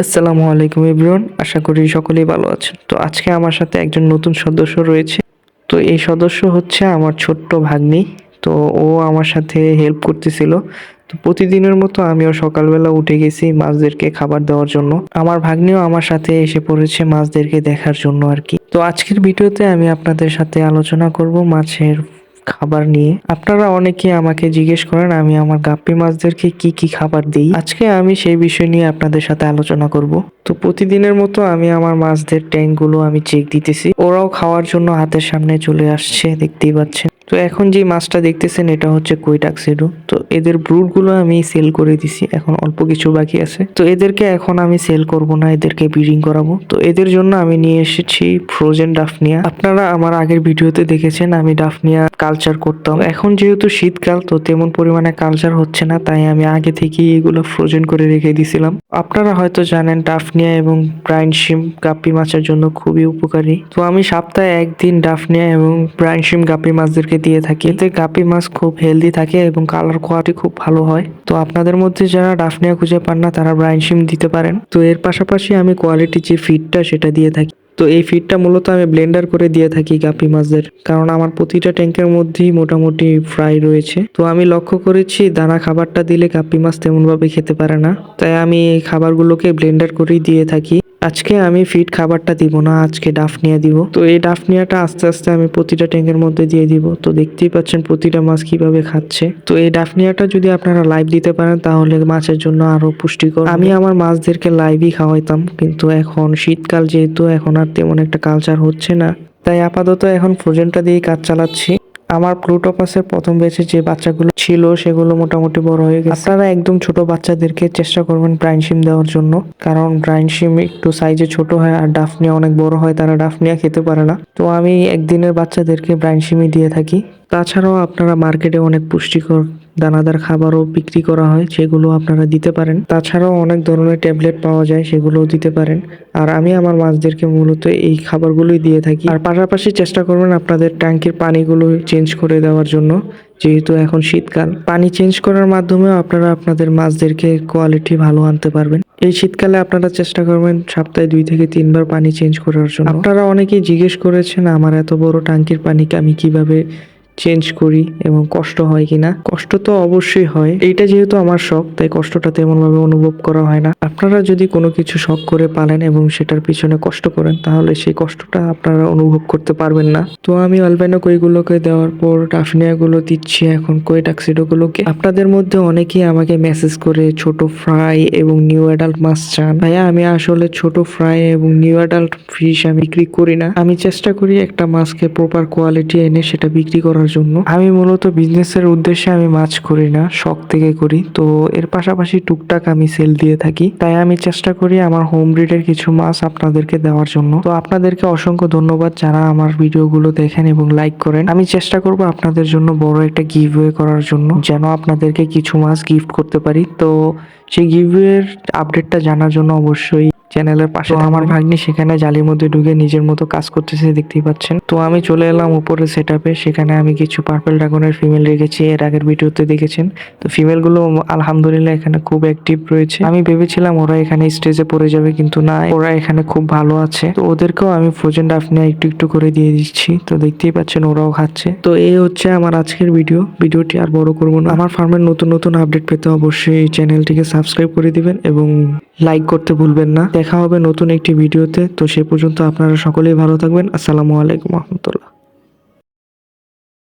আসসালামু আলাইকুম এভরিওয়ান, আশা করি সকলেই ভালো আছেন। তো আজকে আমার সাথে একজন নতুন সদস্য রয়েছে। তো এই সদস্য হচ্ছে আমার ছোট্ট ভাগ্নি। তো ও আমার সাথে হেল্প করতেছিল। তো প্রতিদিনের মতো আমিও সকালবেলা উঠে গেছি মাছদেরকে খাবার দেওয়ার জন্য। আমার ভাগ্নিও আমার সাথে এসে পড়েছে মাছদেরকে দেখার জন্য আর কি। তো আজকের ভিডিওতে আমি আপনাদের সাথে আলোচনা করব মাছের খাবার নিয়ে। আপনারা অনেকে আমাকে জিজ্ঞেস করেন, আমি আমার গাপ্পি মাছদেরকে কি কি খাবার দিই? আজকে আমি সেই বিষয় নিয়ে আপনাদের সাথে আলোচনা করব। তো প্রতিদিনের মতো আমি আমার মাছদের ট্যাঙ্কগুলো আমি চেক দিতেছি। ওরাও খাওয়ার জন্য হাতের সামনে চলে আসছে, দেখতেই পাচ্ছেন। তো এখন যে মাছটা দেখতেছেন, এটা হচ্ছে কৈটাক্সিডো তো এদের ব্রুডগুলো আমি সেল করে দিছি, এখন অল্প কিছু বাকি আছে। তো এদেরকে এখন আমি সেল করব না, এদেরকে ব্রিডিং করাবো। তো এদের জন্য আমি নিয়ে এসেছি ফ্রোজেন ডাফনিয়া। আপনারা আমার আগের ভিডিওতে দেখেছেন, আমি ডাফনিয়া কালচার করতাম। এখন যেহেতু শীতকাল, তো তেমন পরিমাণে কালচার হচ্ছে না, তাই আমি আগে থেকেই এগুলো ফ্রোজেন করে রেখে দিছিলাম। আপনারা হয়তো জানেন, ডাফনিয়া এবং ব্রাইন শিম গাপ্পি মাছের জন্য খুবই উপকারী। তো আমি সপ্তাহে একদিন ডাফনিয়া এবং ব্রাইন শিম গাপ্পি মাছদেরকে দিয়ে থাকি। এতে গাপ্পি মাছ খুব হেলদি থাকে এবং কালার কোয়ালিটি খুব ভালো হয়। তো আপনাদের মধ্যে যারা ডাফনিয়া খুঁজে পান না, তারা ব্রাইন শিম দিতে পারেন। তো এর পাশাপাশি আমি কোয়ালিটি যে ফিডটা সেটা দিয়ে থাকি। তো এই ফিডটা মূলত আমি ব্লেন্ডার করে দিয়ে থাকি গাপি মাছদের। কারণ আমার প্রতিটা ট্যাঙ্কের মধ্যেই মোটামুটি ফ্রাই রয়েছে। তো আমি লক্ষ্য করেছি, দানা খাবারটা দিলে গাপি মাছ তেমনভাবে খেতে পারে না। তাই আমি এই খাবারগুলোকে ব্লেন্ডার করেই দিয়ে থাকি। আজকে আমি ফিড খাবারটা দিব না, আজকে ডাফনিয়া দিব। তো এই ডাফনিয়াটা আস্তে আস্তে আমি প্রতিটা ট্যাঙ্কের মধ্যে দিয়ে দিব। তো দেখতেই পাচ্ছেন প্রতিটা মাছ কীভাবে খাচ্ছে। তো এই ডাফনিয়াটা যদি আপনারা লাইভ দিতে পারেন, তাহলে মাছের জন্য আরও পুষ্টিকর। আমি আমার মাছদেরকে লাইভই খাওয়াইতাম, কিন্তু এখন শীতকাল যেহেতু, এখন আর তেমন একটা কালচার হচ্ছে না। তাই আপাতত এখন ফ্রোজেনটা দিয়ে কাজ চালাচ্ছি। আমার প্লুটোপাসের প্রথম বেছে যে বাচ্চাগুলো ছিল, সেগুলো মোটামুটি বড় হয়ে গেছে। আপনারা একদম ছোট বাচ্চাদেরকে চেষ্টা করবেন ব্রাইন সিম দেওয়ার জন্য, কারণ ব্রাইন সিম একটু সাইজে ছোট হয় আর ডাফনিয়া অনেক বড় হয়, তারা ডাফনিয়া খেতে পারে না। তো আমি একদিনের বাচ্চাদেরকে ব্রাইন সিমই দিয়ে থাকি। তাছাড়াও আপনারা মার্কেটে অনেক পুষ্টিকর দানাদার খাবারও বিক্রি করা হয়, সেগুলো আপনারা দিতে পারেন। তাছাড়াও অনেক ধরনের ট্যাবলেট পাওয়া যায়, সেগুলোও দিতে পারেন। আর আমি আমার মাছদেরকে মূলত এই খাবারগুলোই দিয়ে থাকি। আর পাশাপাশি চেষ্টা করবেন আপনাদের ট্যাঙ্কির পানিগুলো চেঞ্জ করে দেওয়ার জন্য, যেহেতু এখন শীতকাল। পানি চেঞ্জ করার মাধ্যমেও আপনারা আপনাদের মাছদেরকে কোয়ালিটি ভালো আনতে পারবেন। এই শীতকালে আপনারা চেষ্টা করবেন সপ্তাহে দুই থেকে তিনবার পানি চেঞ্জ করার জন্য। আপনারা অনেকেই জিজ্ঞেস করেছেন, আমার এত বড় ট্যাঙ্কির পানিকে আমি কীভাবে চেঞ্জ করি এবং কষ্ট হয় কিনা? কষ্ট তো অবশ্যই হয়। এইটা যেহেতু আমার শখ, তাই কষ্টটা তেমন ভাবে অনুভব করা হয় না। আপনারা যদি কোনো কিছু শখ করে পালেন এবং সেটার পিছনে কষ্ট করেন, তাহলে সেই কষ্টটা আপনারা অনুভব করতে পারবেন না। তো আমি অ্যালবাইনো কইগুলোকে দেওয়ার পর টাফনিয়া গুলো দিচ্ছি এখন কই টাক্সিডো গুলোকে আপনাদের মধ্যে অনেকেই আমাকে মেসেজ করে, ছোট ফ্রাই এবং নিউ অ্যাডাল্ট মাছ চান। ভাইয়া, আমি আসলে ছোট ফ্রাই এবং নিউ অ্যাডাল্ট ফিশ আমি বিক্রি করি না। আমি চেষ্টা করি একটা মাছকে প্রপার কোয়ালিটি এনে সেটা বিক্রি করার জন্য। আমি মূলত বিজনেসের উদ্দেশ্যে আমি মাছ করি না, শখ থেকে করি। তো এর পাশাপাশি টুকটাক আমি সেল দিয়ে থাকি। তাই আমি চেষ্টা করি আমার হোম ব্রিডের কিছু মাছ আপনাদেরকে দেওয়ার জন্য। তো আপনাদেরকে অসংখ্য ধন্যবাদ যারা আমার ভিডিওগুলো দেখেন এবং লাইক করেন। আমি চেষ্টা করব আপনাদের জন্য বড় একটা গিভওয়ে করার জন্য, যেন আপনাদেরকে কিছু মাছ গিফট করতে পারি। তো সেই গিভওয়ের আপডেটটা জানার জন্য অবশ্যই চ্যানেলের পাশে। আমার ভাগ্নি সেখানে জালির মধ্যে ঢুকে নিজের মতো কাজ করতেছে, দেখতেই পাচ্ছেন। তো আমি চলে এলাম উপরে সেট সেখানে আমি কিছু পার্পল ড্রাগনের ফিমেল রেখেছি, এর আগের ভিডিওতে দেখেছেন। তো ফিমেলগুলো আলহামদুলিল্লাহ এখানে খুব অ্যাক্টিভ রয়েছে। আমি ভেবেছিলাম ওরা এখানে স্টেজে পড়ে যাবে, কিন্তু না, ওরা এখানে খুব ভালো আছে। তো ওদেরকেও আমি ফ্রোজেন ডাফনিয়া একটু একটু করে দিয়ে দিচ্ছি। তো দেখতেই পাচ্ছেন ওরাও খাচ্ছে। তো এই হচ্ছে আমার আজকের ভিডিও ভিডিওটি আর বড় করব না। আমার ফার্মের নতুন নতুন আপডেট পেতে অবশ্যই চ্যানেলটিকে সাবস্ক্রাইব করে দিবেন এবং লাইক করতে ভুলবেন না। দেখা হবে নতুন একটি ভিডিওতে। তো সে পর্যন্ত আপনারা সকলেই ভালো থাকবেন। আসসালামু আলাইকুম রহমতুল্লাহ।